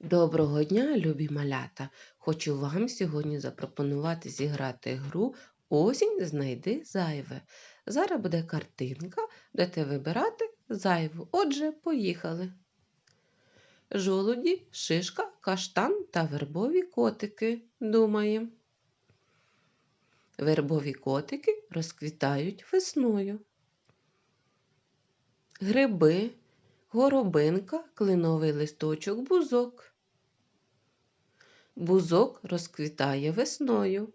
Доброго дня, любі малята! Хочу вам сьогодні запропонувати зіграти гру Осінь знайди зайве. Зараз буде картинка, будете вибирати зайву. Отже, поїхали. Жолуді, шишка, каштан та вербові котики. Думаємо. Вербові котики розквітають весною. Гриби, горобинка, клиновий листочок, бузок. Бузок розквітає весною.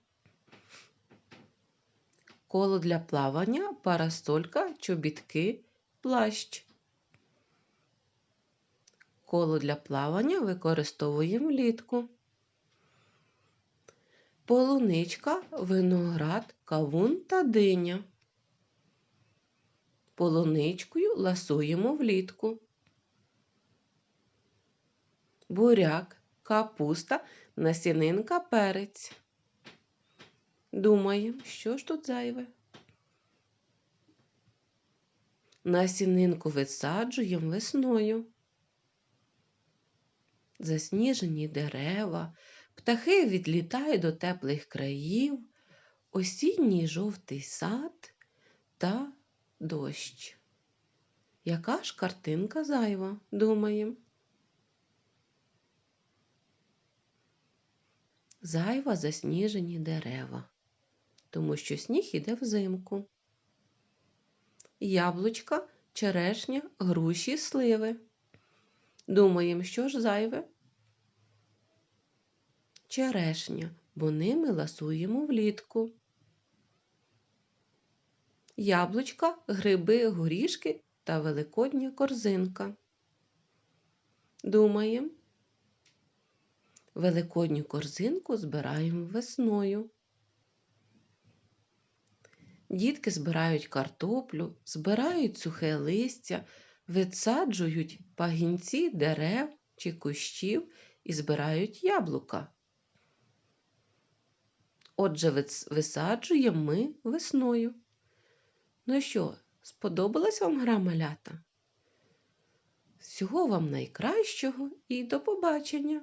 Коло для плавання, парасолька, чобітки, плащ. Коло для плавання використовуємо влітку. Полуничка, виноград, кавун та диня. Полуничкою ласуємо влітку. Буряк, капуста, насінинка, перець. Думаємо, що ж тут зайве? Насінинку висаджуємо весною. Засніжені дерева, птахи відлітають до теплих країв, осінній жовтий сад та дощ. Яка ж картинка зайва, думаємо? Зайва засніжені дерева, тому що сніг іде взимку. Яблучка, черешня, груші, сливи. Думаємо, що ж зайве? Черешня, бо ними ласуємо влітку. Яблучка, гриби, горішки та великодня корзинка. Думаємо. Великодню корзинку збираємо весною. Дітки збирають картоплю, збирають сухе листя, висаджують пагінці дерев чи кущів і збирають яблука. Отже, висаджуємо ми весною. Ну що, сподобалась вам гра малята? Всього вам найкращого і до побачення!